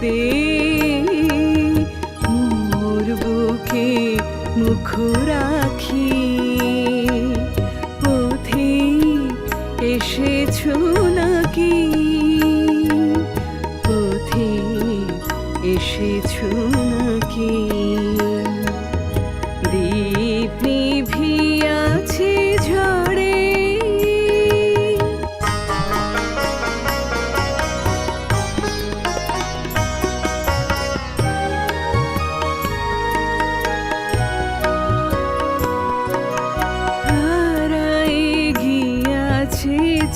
দে মোর বুকে মুখ রাখি। পথে এসেছ নাকি? পথে এসেছ নাকি?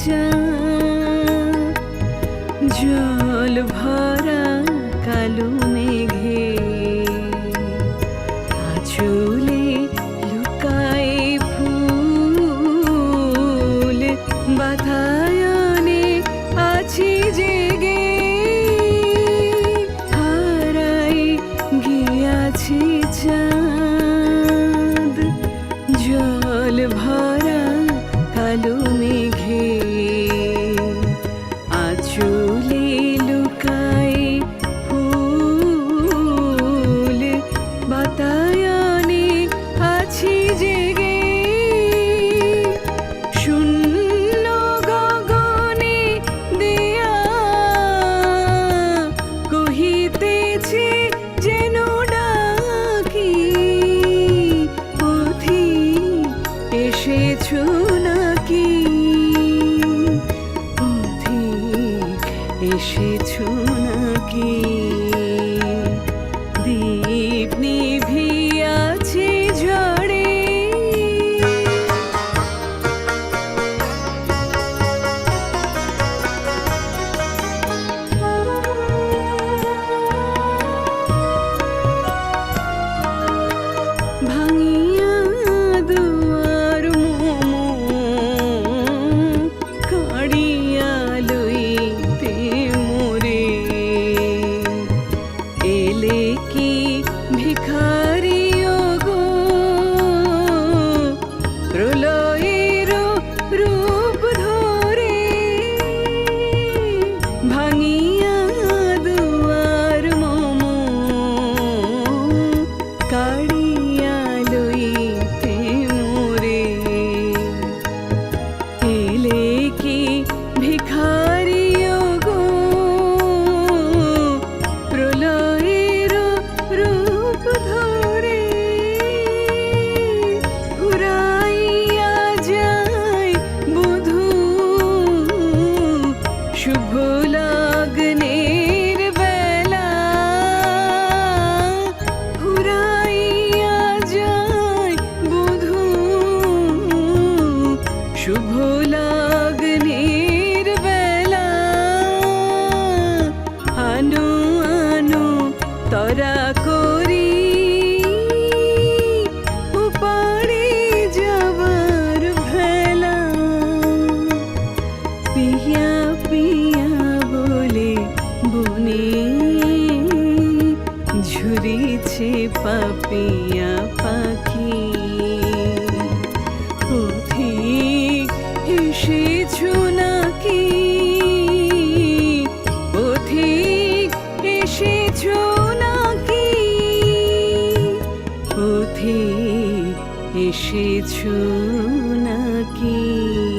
চাঁদ জল আচলে লুকায় ফুল বাতায়নে আছি জেগে। শূন্য গগনে দেয়া কহিতেছে যেন ডাকি পথি এসেছ এসেছ নাকি? শুভ লগ্নের বেলা আনু আনু, তরা করি। উপাড়ে যাবার ভেলা। পিয়া পিয়া বলে বনে। ঝুরিছে পাপিয়া পাখি। পথিক এসেছ নাকি?